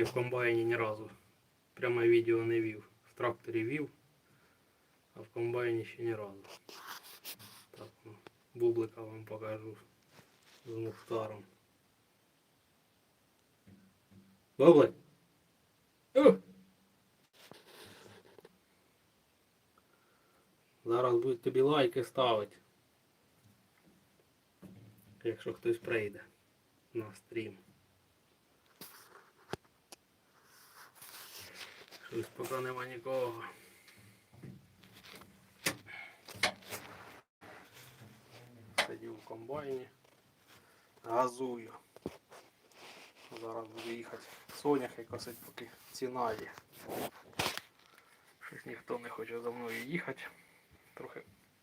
ще в комбайні ні разу. Пряме відео не вів. В тракторі вів, а в комбайні ще ні разу. Так, ну, бублика вам покажу з мухтаром. Бублик! Зараз будуть тобі лайки ставити. Якщо хтось прийде на стрім. Щось поки нема нікого. Сидів в комбайні. Газую. Зараз буду їхати соняхи косить, поки ціна є. Щось ніхто не хоче за мною їхати. Трохи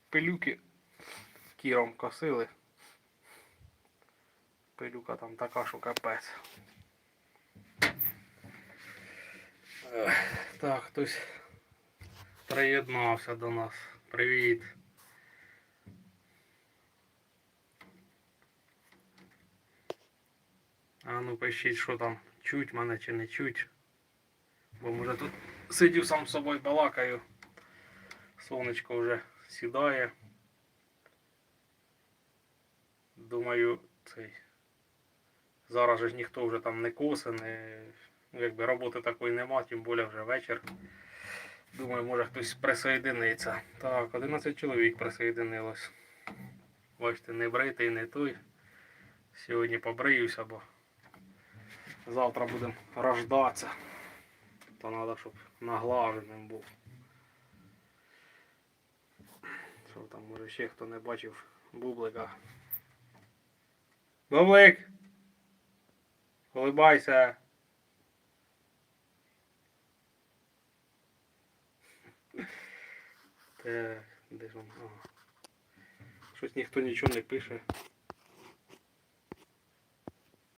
пилюки кіром косили. Пилюка там така, що капець. Так, хтось приєднався до нас. Привіт. А ну пишіть, що там, чуть мене чи не чуть. Бо може тут сидів сам з собою балакаю. Сонечко вже сідає. Думаю, цей. Зараз же ж ніхто вже там не косе, не... ну, якби роботи такої нема, тим більше вже вечір. Думаю, може хтось присоєдиниться. Так, 11 чоловік присоєдинилось. Бачите, не бритий, не той. Сьогодні побриюся, бо завтра будемо рождатися. То треба, щоб наглаженим був. Що там, може ще хто не бачив бублика. Бублик! Улибайся! Де ж він? Ага. Щось ніхто нічого не пише.